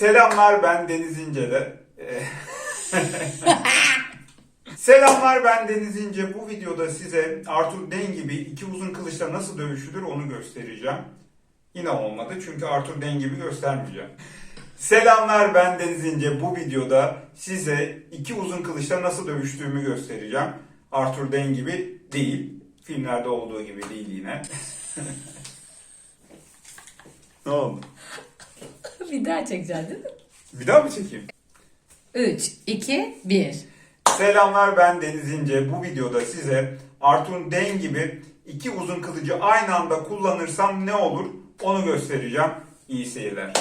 Selamlar ben Deniz İnce'de. Ee, Selamlar ben Deniz İnce. Bu videoda size Arthur Dane gibi iki uzun kılıçla nasıl dövüşülür onu göstereceğim. Yine olmadı çünkü Arthur Dane gibi göstermeyeceğim. Selamlar ben Deniz İnce. Bu videoda size iki uzun kılıçla nasıl dövüştüğümü göstereceğim. Arthur Dane gibi değil. Filmlerde olduğu gibi değil yine. ne oldu? Bir daha çekeceksin değil mi? Bir daha mı çekeyim? 3, 2, 1. Selamlar ben Deniz İnce. Bu videoda size Arthur Dane gibi iki uzun kılıcı aynı anda kullanırsam ne olur onu göstereceğim. İyi seyirler.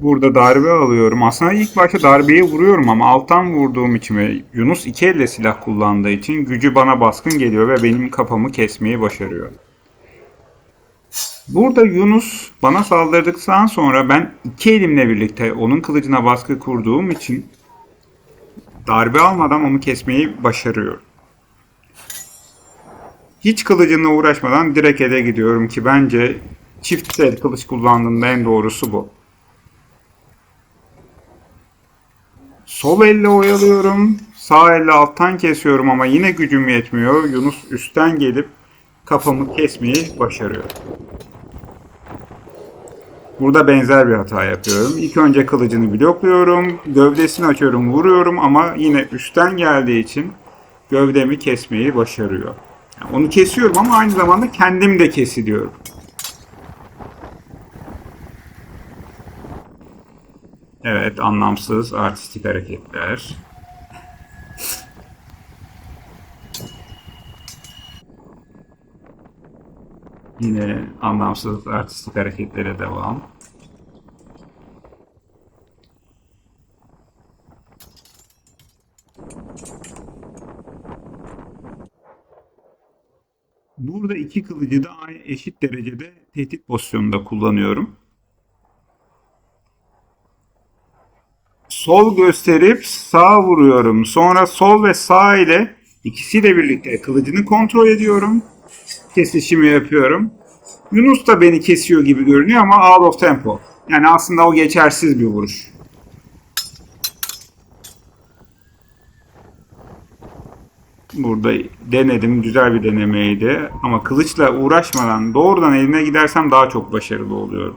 Burada darbe alıyorum. Aslında ilk başta darbeyi vuruyorum ama alttan vurduğum için ve Yunus iki elle silah kullandığı için gücü bana baskın geliyor ve benim kafamı kesmeyi başarıyor. Burada Yunus bana saldırdıktan sonra ben iki elimle birlikte onun kılıcına baskı kurduğum için darbe almadan onu kesmeyi başarıyorum. Hiç kılıcınla uğraşmadan direkt ele gidiyorum ki bence çift el kılıç kullandığımda en doğrusu bu. Sol elle oyalıyorum. Sağ elle alttan kesiyorum ama yine gücüm yetmiyor. Yunus üstten gelip kafamı kesmeyi başarıyor. Burada benzer bir hata yapıyorum. İlk önce kılıcını blokluyorum, gövdesini açıyorum, vuruyorum ama yine üstten geldiği için gövdemi kesmeyi başarıyor. Yani onu kesiyorum ama aynı zamanda kendim de kesiliyorum. Evet, anlamsız artistik hareketler. Yine anlamsız artistik hareketlere devam. Burada iki kılıcı da aynı eşit derecede tehdit pozisyonunda kullanıyorum. Sol gösterip sağ vuruyorum. Sonra sol ve sağ ile ikisiyle birlikte kılıcını kontrol ediyorum kesişimi yapıyorum. Yunus da beni kesiyor gibi görünüyor ama out of tempo. Yani aslında o geçersiz bir vuruş. Burada denedim. Güzel bir denemeydi. Ama kılıçla uğraşmadan doğrudan eline gidersem daha çok başarılı oluyorum.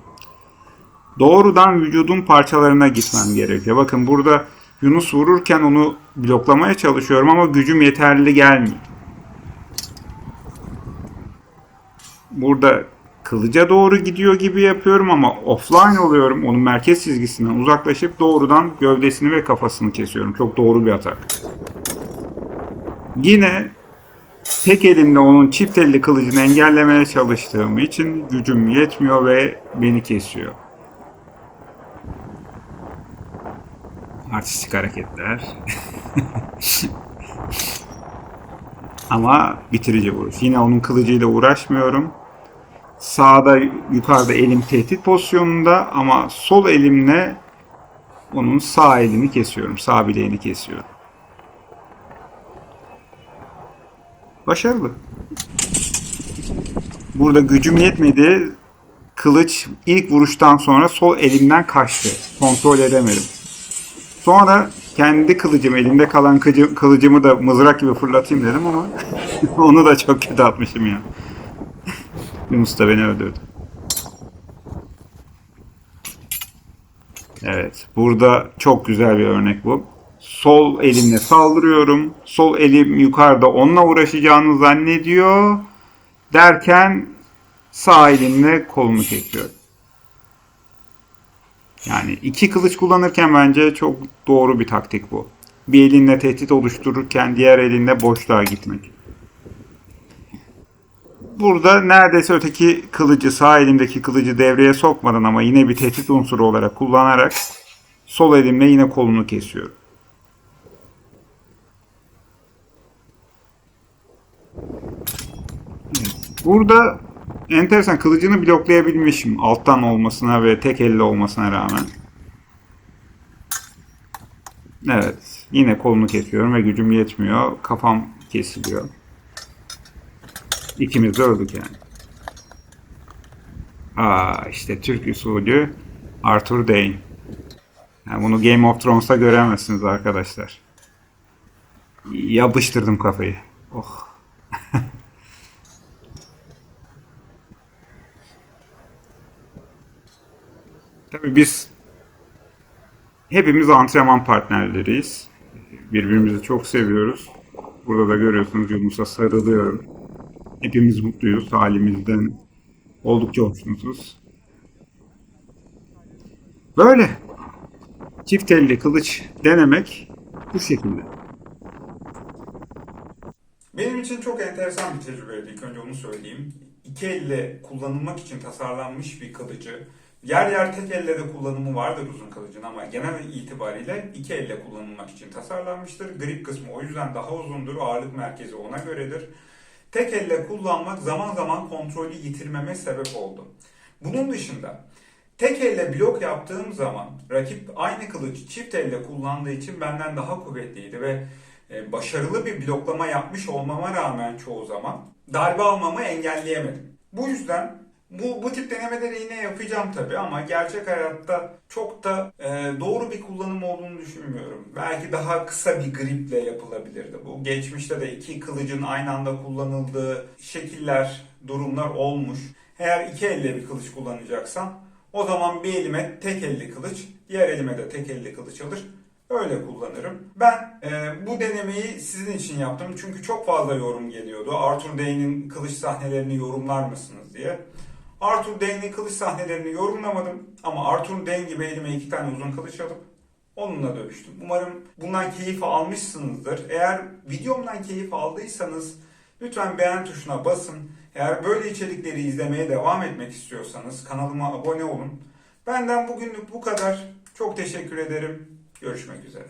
Doğrudan vücudun parçalarına gitmem gerekiyor. Bakın burada Yunus vururken onu bloklamaya çalışıyorum ama gücüm yeterli gelmiyor. burada kılıca doğru gidiyor gibi yapıyorum ama offline oluyorum. Onun merkez çizgisinden uzaklaşıp doğrudan gövdesini ve kafasını kesiyorum. Çok doğru bir atak. Yine tek elimle onun çift elli kılıcını engellemeye çalıştığım için gücüm yetmiyor ve beni kesiyor. Artistik hareketler. Ama bitirici vuruş. Yine onun kılıcıyla uğraşmıyorum. Sağda yukarıda elim tehdit pozisyonunda ama sol elimle onun sağ elini kesiyorum. Sağ bileğini kesiyorum. Başarılı. Burada gücüm yetmedi. Kılıç ilk vuruştan sonra sol elimden kaçtı. Kontrol edemedim. Sonra kendi kılıcım, elimde kalan kılıcı- kılıcımı da mızrak gibi fırlatayım dedim ama onu da çok kötü atmışım ya. Yunus da beni öldürdü. Evet, burada çok güzel bir örnek bu. Sol elimle saldırıyorum. Sol elim yukarıda onunla uğraşacağını zannediyor. Derken sağ elimle kolumu çekiyorum. Yani iki kılıç kullanırken bence çok doğru bir taktik bu. Bir elinle tehdit oluştururken diğer elinle boşluğa gitmek. Burada neredeyse öteki kılıcı sağ elimdeki kılıcı devreye sokmadan ama yine bir tehdit unsuru olarak kullanarak sol elimle yine kolunu kesiyorum. Burada enteresan kılıcını bloklayabilmişim alttan olmasına ve tek elle olmasına rağmen. Evet. Yine kolunu kesiyorum ve gücüm yetmiyor. Kafam kesiliyor. İkimiz de öldük yani. Aa işte Türk usulü Arthur Dane. Yani bunu Game of Thrones'ta göremezsiniz arkadaşlar. Yapıştırdım kafayı. Oh. Tabii biz hepimiz antrenman partnerleriyiz. Birbirimizi çok seviyoruz. Burada da görüyorsunuz Yunus'a sarılıyorum. Hepimiz mutluyuz. Halimizden oldukça hoşnutuz. Böyle. Çift elli kılıç denemek bu şekilde. Benim için çok enteresan bir tecrübeydi. İlk önce onu söyleyeyim. İki elle kullanılmak için tasarlanmış bir kılıcı. Yer yer tek elle de kullanımı vardır uzun kılıcın ama genel itibariyle iki elle kullanılmak için tasarlanmıştır. Grip kısmı o yüzden daha uzundur. Ağırlık merkezi ona göredir. Tek elle kullanmak zaman zaman kontrolü yitirmeme sebep oldu. Bunun dışında tek elle blok yaptığım zaman rakip aynı kılıcı çift elle kullandığı için benden daha kuvvetliydi ve e, başarılı bir bloklama yapmış olmama rağmen çoğu zaman darbe almamı engelleyemedim. Bu yüzden bu, bu tip denemeleri yine yapacağım tabii ama gerçek hayatta çok da e, doğru bir kullanım olduğunu düşünmüyorum. Belki daha kısa bir griple yapılabilirdi bu. Geçmişte de iki kılıcın aynı anda kullanıldığı şekiller, durumlar olmuş. Eğer iki elle bir kılıç kullanacaksam o zaman bir elime tek elli kılıç, diğer elime de tek elli kılıç alır. Öyle kullanırım. Ben e, bu denemeyi sizin için yaptım. Çünkü çok fazla yorum geliyordu. Arthur Dayne'in kılıç sahnelerini yorumlar mısınız diye. Arthur Dayne'in kılıç sahnelerini yorumlamadım. Ama Arthur Dayne gibi elime iki tane uzun kılıç alıp onunla dövüştüm. Umarım bundan keyif almışsınızdır. Eğer videomdan keyif aldıysanız lütfen beğen tuşuna basın. Eğer böyle içerikleri izlemeye devam etmek istiyorsanız kanalıma abone olun. Benden bugünlük bu kadar. Çok teşekkür ederim. Görüşmek üzere.